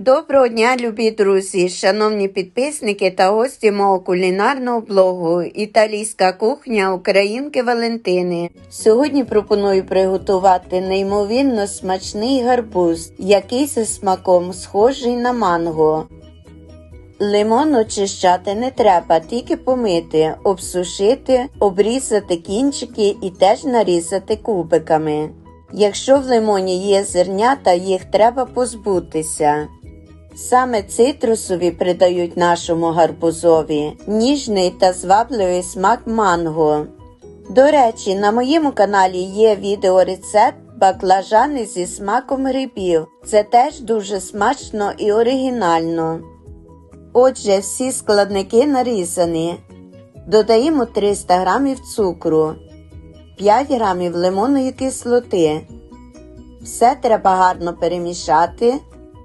Доброго дня, любі друзі, шановні підписники та гості мого кулінарного блогу Італійська кухня Українки Валентини. Сьогодні пропоную приготувати неймовірно смачний гарбуз, який за смаком схожий на манго. Лимон очищати не треба, тільки помити, обсушити, обрізати кінчики і теж нарізати кубиками. Якщо в лимоні є зернята, їх треба позбутися. Саме цитрусові придають нашому гарбузові ніжний та звабливий смак манго. До речі, на моєму каналі є відеорецепт баклажани зі смаком грибів. Це теж дуже смачно і оригінально. Отже, всі складники нарізані. Додаємо 300 г цукру, 5 г лимонної кислоти. Все треба гарно перемішати